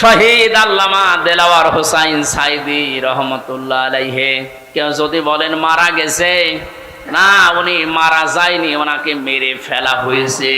শহীদ আল্লামা দেলাওয়ার হোসাইন সাইদি রহমতুল্লাহ আলাইহে। কেউ যদি বলেন, মারা গেছে? না, উনি মারা যায়নি, ওনাকে মেরে ফেলা হয়েছে।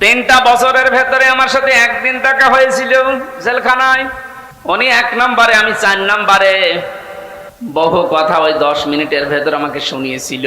তিনটা বছরের ভেতরে আমার সাথে একদিন দেখা হয়েছিল জেলখানায়। উনি এক নম্বরে, আমি চার নম্বরে। বহু কথা ওই দশ মিনিটের ভেতর আমাকে শুনিয়েছিল।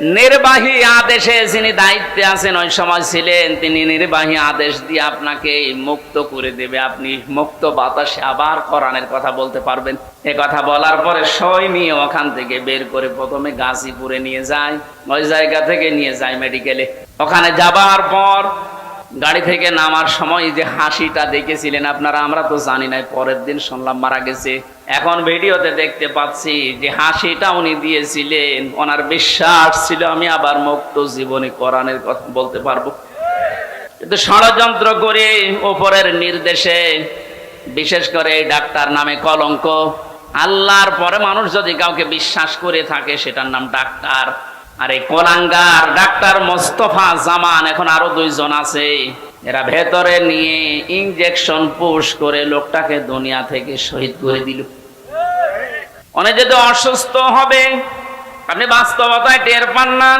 নির্বাহী আদেশে যিনি দায়িত্বে আছেন, ওই সময় ছিলেন, তিনি নির্বাহী আদেশ দিয়ে আপনাকে মুক্ত করে দেবে। আপনি মুক্ত বাতাসে আবার কোরআনের কথা বলতে পারবেন। এ কথা বলার পরে সই নিয়ে ওখান থেকে বের করে প্রথমে গাজীপুরে নিয়ে যায়, ওই জায়গা থেকে নিয়ে যায় মেডিকেলে ওখানে যাবার পর গাড়ি থেকে নামার সময় যে হাসিটা দেখেছিলেন, আপনারা, আমরা তো জানি না পরের দিন শুনলাম মারা গেছে। এখন ভিডিওতে দেখতে পাচ্ছি যে হাসিটা উনি দিয়েছিলেন, ওনার বিশ্বাস ছিল, আমি আবার মুক্ত জীবনে কোরআনের কথা বলতে পারব। কিন্তু ষড়যন্ত্র করে ওপরের নির্দেশে, বিশেষ করে ডাক্তার নামে কলঙ্ক, আল্লাহর পরে মানুষ যদি কাউকে বিশ্বাস করে থাকে, সেটার নাম ডাক্তার। আর এই কোলাঙ্গার, ডাক্তার মোস্তফা জামান, এখন আরও দুইজন আছে। এরা ভেতরে নিয়ে ইনজেকশন পুশ করে লোকটাকে দুনিয়া থেকে শহীদ করে দিল। অনেক যদি অসুস্থ হবে, আপনি বাস্তবতায় টের পান না।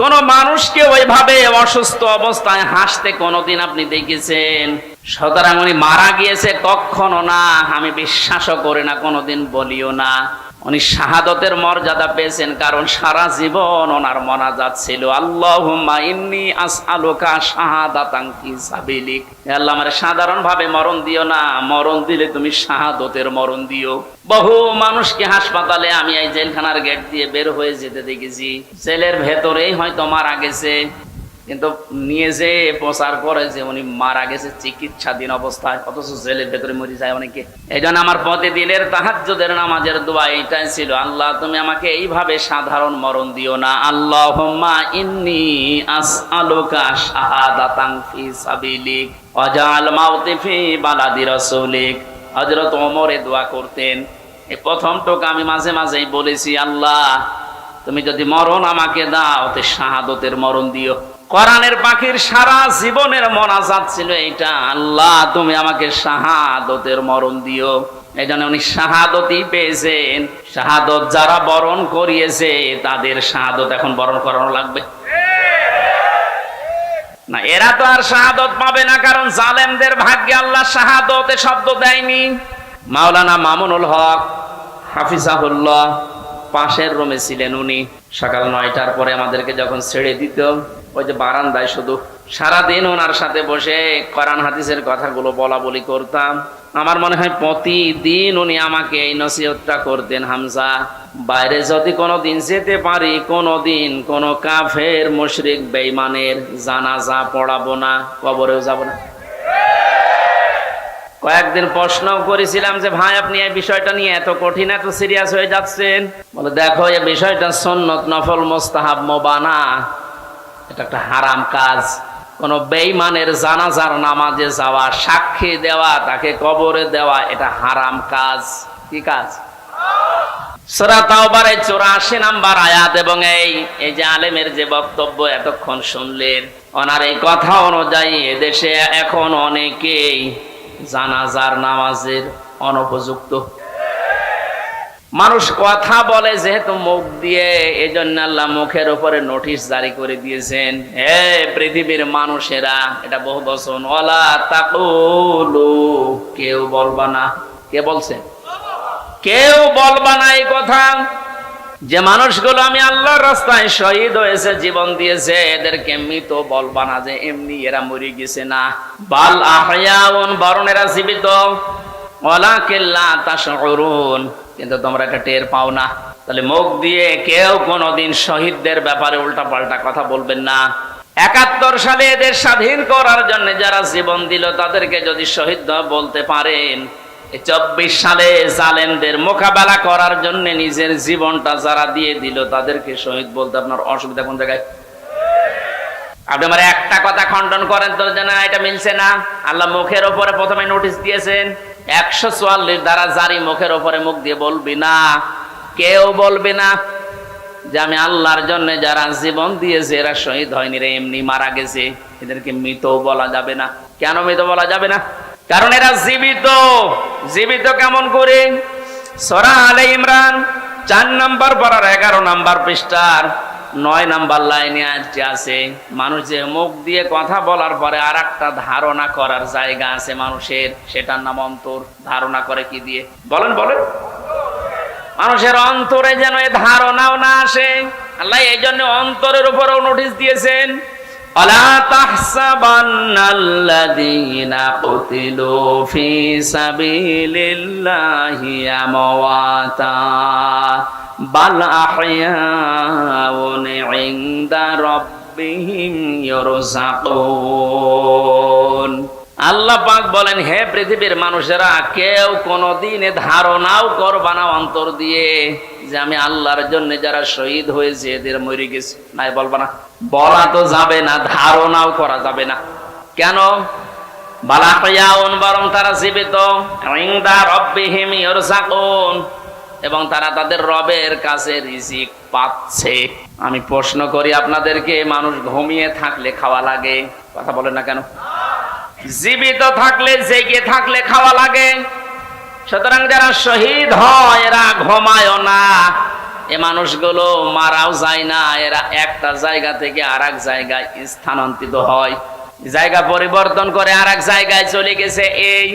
কোন মানুষকে ওইভাবে অসুস্থ অবস্থায় হাসতে কোনোদিন আপনি দেখেছেন? সুতরাং উনি মারা গিয়েছে কখনো না, আমি বিশ্বাসও করি না, কোনোদিন বলিও না। উনি শাহাদতের মর্যাদা পেয়েছেন, কারণ সারা জীবন ওনার মনাজাত ছিল। আল্লাহুম্মা ইন্নি ফি সাবিলিক। আল্লাহ সাধারণ ভাবে মরণ দিও না। মরণ দিলে তুমি শাহাদতের মরণ দিও। বহু মানুষকে হাসপাতালে আমি এই জেলখানার গেট দিয়ে বের হয়ে যেতে দেখেছি। জেলের ভেতরেই হয়তো মারা গেছে। কিন্তু নিয়ে যে প্রচার করে যে উনি মারা গেছে, চিকিৎসাধীন অবস্থায়, অথচ জেলের ভেতরে মরে যায় অনেকে। এই জন্য আমার পথে প্রতিদিনের তাহাজ্জুদের নামাজের দোয়া এটাই ছিল। আল্লাহ, তুমি আমাকে এইভাবে সাধারণ মরণ দিও না। আল্লাহ ইন্নি আসআলুকা শাহাদাতান ফি সাবিলিক ওয়াজআল মাউতি ফি বালাদি রাসূলিক। হযরত ওমর এ দোয়া করতেন। এই প্রথম টোকা আমি মাঝে মাঝেই বলেছি, আল্লাহ, তুমি যদি মরণ আমাকে দাও, তে শাহাদতের মরণ দিও। কোরআনের পাখির সারা জীবনের মনাজাত ছিল এইটা। আল্লাহ, তুমি আমাকে শাহাদতের মরণ দিও। এই জন্য উনি শাহাদতই পেয়েছেন। শাহাদত যারা বরণ করিয়েছে, তাদের শাহাদত এখন বরণ করানো লাগবে। না, এরা তো আর শাহাদত পাবে না, কারণ জালেমদের ভাগ্যে আল্লাহ শাহাদতে শব্দ দেয়নি। মাওলানা মামুনুল হক হাফিজাহুল্লাহ পাশের রুমে ছিলেন উনি। সকাল নয়টার পরে আমাদেরকে যখন ছেড়ে দিত ওই যে বারান্দায় শুধু সারাদিন ওনার সাথে বসে কোরআন হাদিসের কথাগুলো বলা বলি করতাম। আমার মনে হয় প্রতিদিন উনি আমাকে এই নসিহতটা করতেন হামজা। বাইরে যদি কোনো দিন যেতে পারি, কোনো দিন কোনো কাফের, মুশরিক বেইমানের জানাজা পড়াবো না, কবরেও যাব না। কয়েকদিন প্রশ্ন করেছিলাম যে, ভাই, আপনি এই বিষয়টা নিয়ে এত কঠিন, এত সিরিয়াস হয়ে যাচ্ছেন? বলে, দেখো, এই বিষয়টা সন্নত নফল মোস্তাহাব মোবানা। এটা একটা হারাম কাজ। কোন বেইমানের জানাজার নামাজে যাওয়া, সাক্ষী দেওয়া, তাকে কবরে দেওয়া, এটা হারাম কাজ। কি কাজ? 84 নাম্বার আয়াত এবং এই এই যে আলেমের যে বক্তব্য এতক্ষণ শুনলেন, ওনার এই কথা অনুযায়ী এদেশে এখন অনেকেই জানাজার নামাজের অনুপযুক্ত। মানুষ কথা বলে যেহেতু মুখ দিয়ে এই জন্য আল্লাহ মুখের উপরে নোটিশ জারি করে দিয়েছেন। হে পৃথিবীর মানুষেরা, এটা বহু বছর ওলা তাকুলু কেউ বলবা না। কে বলছে? কেউ বলবা না এই কথা। যে মানুষগুলো আমি আল্লাহর রাস্তায় শহীদ হয়েছে, জীবন দিয়েছে, এদেরকে মৃত বলবা না যে এমনি এরা মরে গেছে না। বাল আহয়াউন বরণ এরা জীবিত। ওয়ালাকিল্লা তাশউরুন কিন্তু তোমরা এটা টের পাও না। তাহলে মুখ দিয়ে কেউ কোনোদিন শহীদদের ব্যাপারে উল্টা পাল্টা কথা বলবেন না। একাত্তর সালে এদের স্বাধীন করার জন্য যারা জীবন দিল, তাদেরকে যদি শহীদ বলতে পারেন চব্বিশ সালে জালেমদের মোকাবেলা করার জন্য নিজের জীবনটা যারা দিয়ে দিল, তাদেরকে শহীদ বলতে আপনার অসুবিধা কোন জায়গায়? আপনি আমার একটা কথা খণ্ডন করেন তো যে না, এটা মিলছে না? আল্লাহ মুখের ওপরে প্রথমে নোটিশ দিয়েছেন একশো চুয়াল্লিশ দ্বারা জারি মুখের ওপরে মুখ দিয়ে বলবি না, কেউ বলবে না যে আমি আল্লাহর জন্য যারা জীবন দিয়েছে এরা শহীদ হয়নি রে, এমনি মারা গেছে। এদেরকে মৃত বলা যাবে না। কেন মৃত বলা যাবে না? কারণ এরা জীবিত। জীবিত কেমন করে? সরা আলে ইমরান চার নাম্বার পড়ার এগারো নাম্বার পৃষ্ঠার নয় নাম্বার লাইনে আজকে আছে মানুষ যে মুখ দিয়ে কথা বলার পরে আর একটা ধারণা করার জায়গা আছে মানুষের, সেটার নাম অন্তর। ধারণা করে কি দিয়ে? বলেন বলেন। মানুষের অন্তরে যেন এ ধারণাও না আসে। আল্লাহ এই জন্য অন্তরের উপরেও নোটিশ দিয়েছেন আমওয়াতা। বাল আল্লাহ পাক বলেন, হে পৃথিবীর মানুষেরা, কেউ কোনোদিন এ ধারণাও করবা না অন্তর দিয়ে যে আমি আল্লাহর জন্য যারা শহীদ হয়েছে, এদের মরে গেছে। নাই, বলবা না। বলা তো যাবে না, ধারণাও করা যাবে না। কেন? বালাকিয়াউন বরং তারা জীবিত। এবং তারা তাদের রবের কাছে রিজিক পাচ্ছে। আমি প্রশ্ন করি, আপনাদেরকে মানুষ ঘুমিয়ে থাকলে খাওয়া লাগে? কথা বলেন না কেন? জীবিত থাকলে, জেগে থাকলে খাওয়া লাগে। সুতরাং যারা শহীদ হয়, এরা ঘুমায়ও না। এ মানুষগুলো মারাও যায় না। এরা একটা জায়গা থেকে আর এক জায়গায় স্থানান্তরিত হয়। জায়গা পরিবর্তন করে আর এক জায়গায় চলে গেছে এই